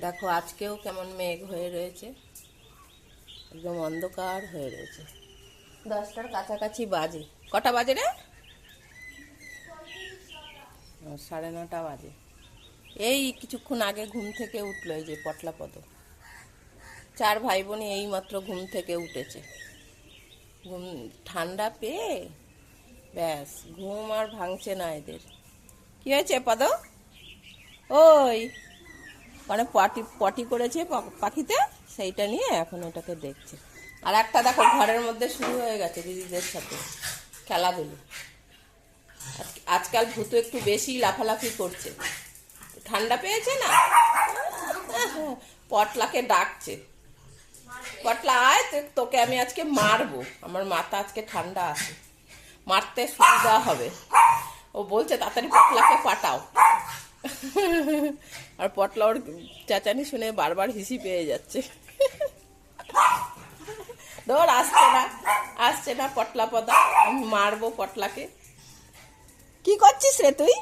দেখো, আজকেও কেমন মেঘ হয়ে রয়েছে। একদম অন্ধকার হয়ে রয়েছে। দশটার কাছাকাছি বাজে। কটা বাজে রে? সাড়ে নটা বাজে। এই কিছুক্ষণ আগে ঘুম থেকে উঠল এই যে পটলাপদ। চার ভাই বোনই এইমাত্র ঘুম থেকে উঠেছে। ঘুম, ঠান্ডা পেয়ে? ব্যাস, ঘুম আর ভাঙছে না এদের। কি হয়েছে পদ? ওই মানে পটি পটি করেছে পাখিতে, সেইটা নিয়ে এখন ওটাকে দেখছে। আর একটা দেখো, ঘরের মধ্যে শুরু হয়ে গেছে দিদিদের সাথে খেলাধুলো। আজকাল ভূত একটু বেশি লাফালাফি করছে। ঠান্ডা পেয়েছে না? পটলাকে ডাকছে। পটলা, আয় তোকে আমি আজকে মারবো। আমার মাথা আজকে ঠান্ডা আছে। মারতে সুবিধা হবে। ও বলছে, তাড়াতাড়ি পটলাকে পাঠাও। আর পটলা ওর চেঁচানি শুনে বারবার হিসি পেয়ে যাচ্ছে। দৌড় আসছে না আসছে না পটলা পদা, আমি মারবো পটলাকে। কি করছিস রে তুই?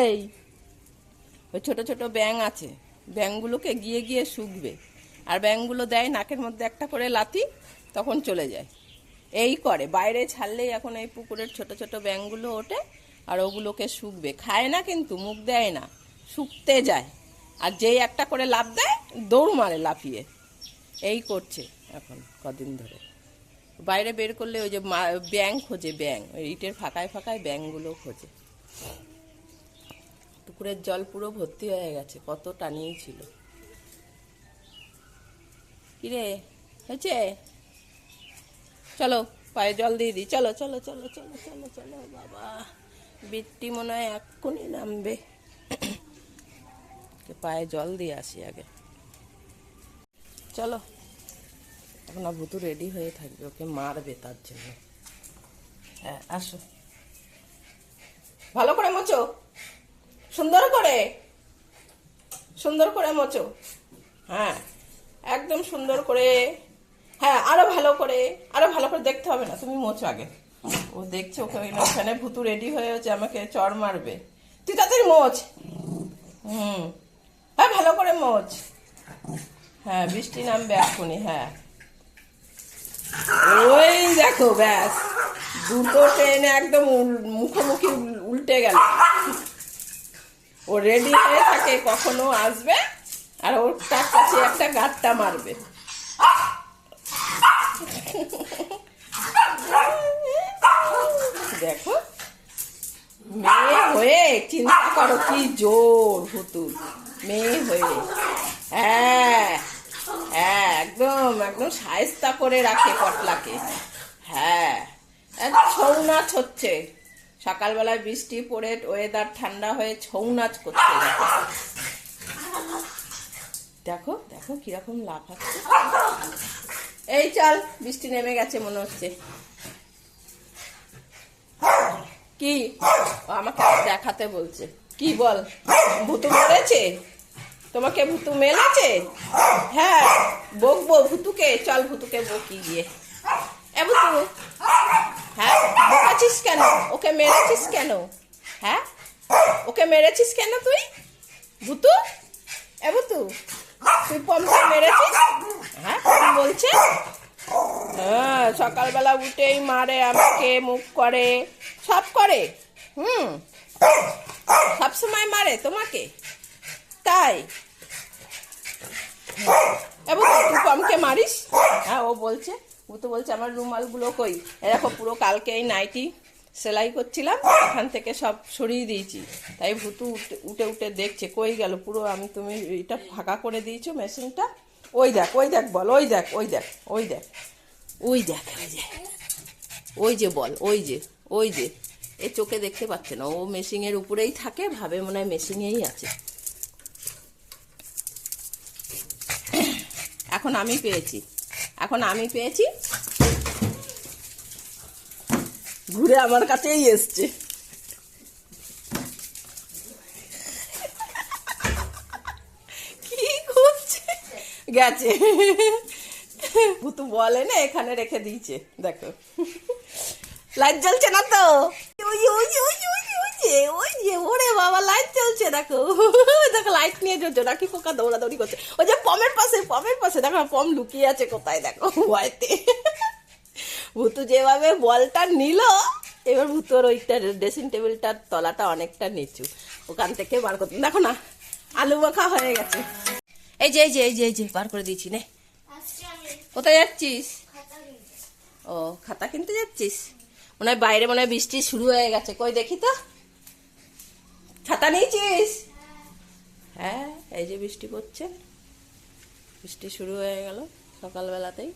এই, ওই ছোট ছোট ব্যাং আছে ব্যাংগুলোকে গিয়ে গিয়ে শুকবে। আর ব্যাংগুলো দেয় নাকের মধ্যে একটা করে লাথি, তখন চলে যায়। এই করে, বাইরে ছাড়লেই এখন এই পুকুরের ছোট ছোট ব্যাংগুলো ওঠে আর ওগুলোকে শুকবে। খায় না কিন্তু, মুখ দেয় না, শুকতে যায়। আর যেই একটা করে লাভ দেয়, দৌড় মারে লাফিয়ে। এই করছে এখন কদিন ধরে। বাইরে বের করলে ওই যে ব্যাং খোঁজে ব্যাং ওই ইটের ফাঁকায় ফাঁকায় ব্যাংগুলো খোঁজে। পুকুরের জল পুরো ভর্তি হয়ে গেছে, কত টানিয়েই ছিল। কিরে, হয়েছে? চলো, পায়ে জল দিয়ে দিই। চলো চলো চলো চলো চলো চলো, বাবা। বিট্টি মনে হয় এক্ষুনি নামবে। পায়ে জল দিয়ে আসি আগে। চলো, এখন ভুতু রেডি হয়ে থাকবে, ওকে মারবে তার জন্য। হ্যাঁ আসো। ভালো করে মোচো সুন্দর করে। সুন্দর করে মোচো হ্যাঁ একদম সুন্দর করে। হ্যাঁ আরও ভালো করে, আরও ভালো করে দেখতে হবে না, তুমি মোচো আগে। ও দেখছে, ওকে ওখানে ভুতু রেডি হয়ে হচ্ছে আমাকে চর মারবে। তুই তাড়াতাড়ি মোচ। হুম। হ্যাঁ ভালো করে মোচ। হ্যাঁ বৃষ্টি নামবে এখনই হ্যাঁ। ওই দেখো, ব্যাস। দুটো ট্রেনে একদম মুখোমুখি উল্টে গেল। ও রেডি হয়ে থাকে, কখনো আসবে, আর ওর তার কাছে একটা গাঁটটা মারবে। দেখো। মেয়ে হয়ে চিন্তা করো কি জোর হুতুর মেয়ে হয়ে। হ্যাঁ হ্যাঁ একদম একদম সায়স্তা করে রাখে পটলাকে। হ্যাঁ ছৌ নাচ হচ্ছে। সকালবেলায় বৃষ্টি পড়ে ওয়েদার ঠান্ডা হয়ে ছৌ নাচ করছে। দেখো। দেখো দেখো কীরকম লাফাচ্ছে। এই চল বৃষ্টি নেমে গেছে মনে হচ্ছে। কি? আমাকে দেখাতে বলছে। কি বল? ভুতু মেরেছে? তোমাকে ভুতু মেলেছে? হ্যাঁ বকবো ভুতুকে। চল ভুতুকে বকি গিয়ে। এ ভুতু হ্যাঁ বকাছিস কেন? ওকে মেরেছিস কেন? হ্যাঁ ওকে মেরেছিস কেন তুই? ভুতু, এ ভুতু, তুই পমকে মেরেছিস? হ্যাঁ বলছে? হ্যাঁ সকালবেলা উঠেই মারে, আমাকে মুখ করে। সব করে? হুম। সব সময় মারে তোমাকে? তাই? এবং তুই পমকে মারিস। হ্যাঁ ও বলছে, ও তো বলছে আমার রুমালগুলো কই? এরকম পুরো কালকে এই নাইটি সেলাই করছিলাম, এখান থেকে সব সরিয়ে দিয়েছি। তাই ভুতু উঠে উঠে উঠে দেখছে, কই গেল? পুরো আমি, তুমি এটা ফাঁকা করে দিয়েছ মেশিনটা? ওই দেখ ওই দেখ বল, ওই দেখ ওই দেখ ওই দেখ। ওই দেখ, ওই যে ওই যে বল, ওই যে ওই যে। এ চোখে দেখতে পাচ্ছে না, ও মেশিনের উপরেই থাকে, ভাবে মনে হয় মেশিনেই আছে। এখন আমি পেয়েছি, এখন আমি পেয়েছি। ঘুরে আমার কাছেই এসছে। গেছে। ভুতু বলে না, এখানে রেখে দিয়েছে, দেখো। লাইট জ্বলছে না তো? ওই ওই ওই ওই যে ওরে বাবা, লাইট চলছে দেখো। দেখো, লাইট নিয়ে চলছে নাকি পোকা দৌড়াদৌড়ি করছে। ওই যে পমের পাশে পমের পাশে, দেখো, পম লুকিয়ে আছে কোথায়, দেখো, ভয়তে। ভুতু যেভাবে বলটা নিল, এবার ভুতুর ওইটা ড্রেসিং টেবিলটার তলাটা অনেকটা নিচু। ওখান থেকে বার করতে দেখো না, আলু মাখা হয়ে গেছে। এই যে এই যে এই যে এই যে বার করে দিয়েছি নে। কোথায় যাচ্ছিস? ও খাতা কিনতে যাচ্ছিস? মনে হয় বাইরে মনে হয় বৃষ্টি শুরু হয়ে গেছে। কই দেখি তো। খাতা নিয়েছিস? হ্যাঁ এই যে বৃষ্টি পড়ছে। বৃষ্টি শুরু হয়ে গেল সকালবেলাতেই।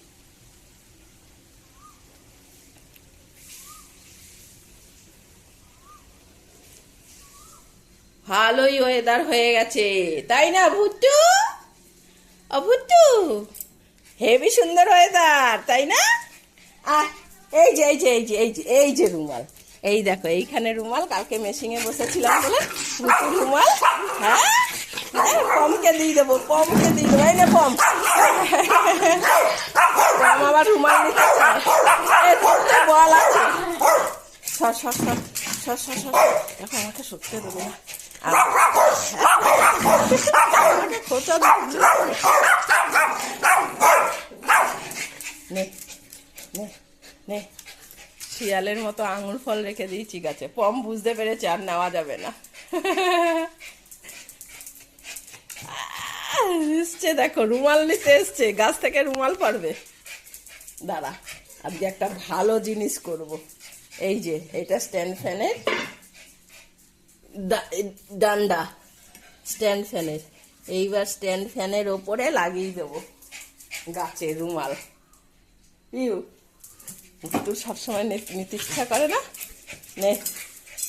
ভালোই ওয়েদার হয়ে গেছে তাই না ভুট্টু? ভুট্টু হেভি সুন্দর ওয়েদার তাই না আহ এই যে এই যে এই যে এই যে এই যে রুমাল এই দেখো এইখানে রুমাল কালকে মেশিনে বসেছিলাম বলে নতুন রুমাল হ্যাঁ হ্যাঁ পমকে দিয়ে দেবো পমকে দিয়ে দেবো এই নে পম আবার রুমাল নিতে তোর বল আছে সর সর সর সর সর সর দেখো আমাকে সত্যি দেবো না শিয়ালের মতো আঙুর ফল রেখে দিয়েছি গাছে পম বুঝতে পেরেছে আর নেওয়া যাবে না। এসছে দেখো, রুমাল নিতে এসছে। গাছ থেকে রুমাল পারবে। দাঁড়া, আজকে একটা ভালো জিনিস করব। এই যে, এটা স্ট্যান্ড ফ্যানের ডান্ডা স্ট্যান্ড ফ্যানের এইবার স্ট্যান্ড ফ্যানের ওপরে লাগিয়ে দেবো। গাছের রুমাল। ইউ তুই সবসময় নিতে ইচ্ছা করে না? নে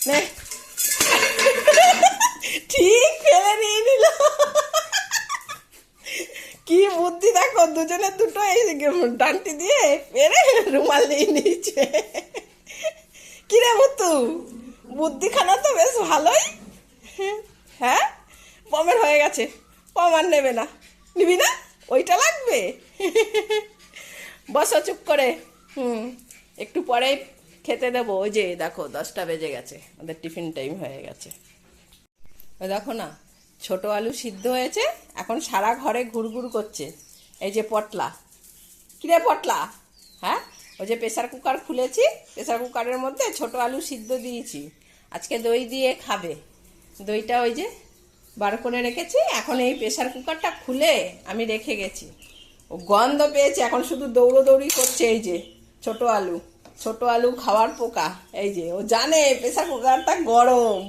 নে। ঠিক ফেলে নিয়ে নিল কি বুদ্ধি দেখো, দুজনে দুটো এই ডান্টি দিয়ে পেরে রুমাল নিয়ে নিয়েছে। কিরে মুতু বুদ্ধিখানা তো বেশ ভালোই। হ্যাঁ? পমের হয়ে গেছে। পম আর নেবে না। নিবি না? ওইটা লাগবে? বসো চুপ করে। হুম, একটু পরে খেতে দেবো। ওই যে দেখো, দশটা বেজে গেছে। ওদের টিফিন টাইম হয়ে গেছে। দেখো না, ছোট আলু সিদ্ধ হয়েছে। এখন সারা ঘরে ঘুরঘুর করছে। এই যে পটলা। কিরে পটলা? হ্যাঁ? ওই যে প্রেসার কুকার খুলেছি। প্রেসার কুকারের মধ্যে ছোট আলু সিদ্ধ দিয়েছি। আজকে দই দিয়ে খাবে। দইটা ওই যে বার করে রেখেছি, এখন এই প্রেশার কুকারটা খুলে আমি রেখে গেছি। ও গন্ধ পেয়েছে, এখন শুধু দৌড়োদৌড়ি করছে এই যে, ছোট আলু ছোট আলু খাওয়ার পোকা, এই যে, ও জানে প্রেশার কুকারটা গরম,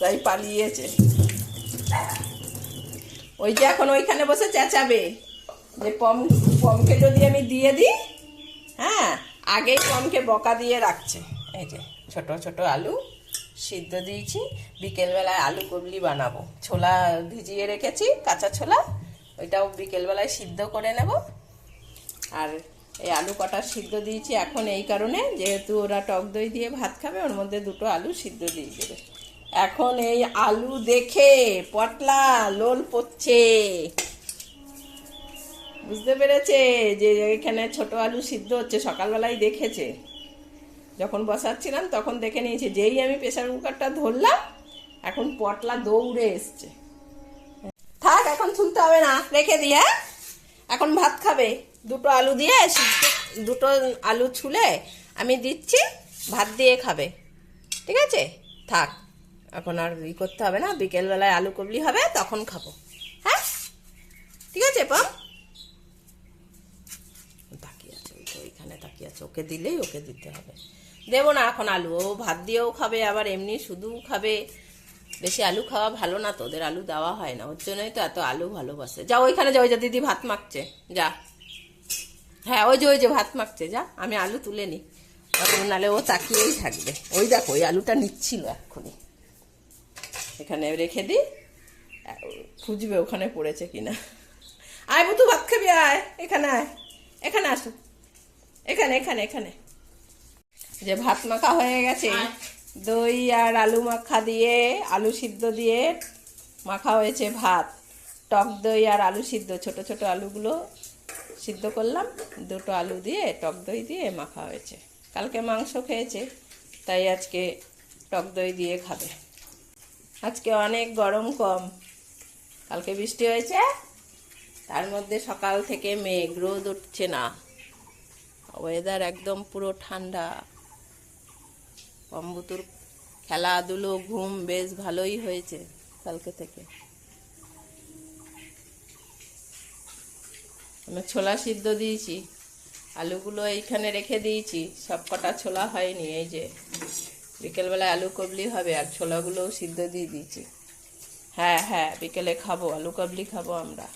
তাই পালিয়েছে। ওই যে এখন ওইখানে বসে চেঁচাবে, যে পম, পমকে যদি আমি দিয়ে দিই হ্যাঁ আগেই পমকে বকা দিয়ে রাখছে। এই যে, ছোট ছোট আলু সিদ্ধ দিয়েছি। বিকেলবেলায় আলু কবলি বানাবো। ছোলা ভিজিয়ে রেখেছি, কাঁচা ছোলা। ওইটাও বিকেলবেলায় সিদ্ধ করে নেব। আর এই আলু কটা সিদ্ধ দিয়েছি এখন এই কারণে, যেহেতু ওরা টক দই দিয়ে ভাত খাবে, ওর মধ্যে দুটো আলু সিদ্ধ দিয়ে দেবে। এখন এই আলু দেখে পটলা লোল পড়ছে। বুঝতে পেরেছে যে এখানে ছোট আলু সিদ্ধ হচ্ছে, সকালবেলায় দেখেছে? যখন বসাচ্ছিলাম, তখন দেখে নিয়েছি, যেই আমি প্রেশার কুকারটা ধরলাম, এখন পটলা দৌড়ে এসছে। থাক, এখন তুলতে হবে না, রেখে দি হ্যাঁ? এখন ভাত খাবে। দুটো আলু দিয়ে দুটো আলু ছুলে আমি দিচ্ছি, ভাত দিয়ে খাবে। ঠিক আছে? থাক, এখন আর ই করতে হবে না, বিকেলবেলায় আলু কবলি হবে, তখন খাব। হ্যাঁ? ঠিক আছে, পাম? তাকিয়ে আছে ওইখানে তাকিয়ে আছে, ওকে দিলেই ওকে দিতে হবে। দেবো না এখন আলু। ও ভাত দিয়েও খাবে, আবার এমনি শুধু খাবে। বেশি আলু খাওয়া ভালো না তো ওদের আলু দেওয়া হয় না। ওর জন্যই তো এত আলু ভালোবাসে। যা, ওইখানে যা, ওই যা দিদি ভাত মাখছে। যা। হ্যাঁ ওই যে ওই যে ভাত মাখছে, যা। আমি আলু তুলে নি। তখন নালে ও তাকিয়েই থাকবে। ওই দেখো, ওই আলুটা নিচ্ছিল এক্ষুনি। এখানে রেখে দিই খুঁজবে ওখানে পড়েছে কিনা। আয়, বুতু, ভাত খাবি, আয়। এখানে আয়। এখানে আসো। এখানে এখানে এখানে। যে ভাত মাখা হয়ে গেছে দই আর আলু মাখা দিয়ে আলু সিদ্ধ দিয়ে মাখা হয়েছে ভাত। টক দই আর আলু সিদ্ধ ছোট ছোট আলুগুলো সিদ্ধ করলাম। দুটো আলু দিয়ে টক দই দিয়ে মাখা হয়েছে। কালকে মাংস খেয়েছে তাই আজকে টক দই দিয়ে খাবে। আজকে অনেক গরম কম। কালকে বৃষ্টি হয়েছে তার মধ্যে সকাল থেকে মেঘ রোদ উঠছে না। ওয়েদার একদম পুরো ঠান্ডা। অম্বুতুর খেলাধুলো, ঘুম বেশ ভালোই হয়েছে কালকে থেকে। আমি ছোলা সিদ্ধ দিয়েছি, আলুগুলো এইখানে রেখে দিয়েছি সব কটা ছোলা হয়নি, এই যে বিকেলবেলা আলু কবলি হবে, আর ছোলাগুলোও সিদ্ধ দিয়ে দিয়েছি। হ্যাঁ হ্যাঁ বিকেলে খাব, আলু কবলি খাব আমরা।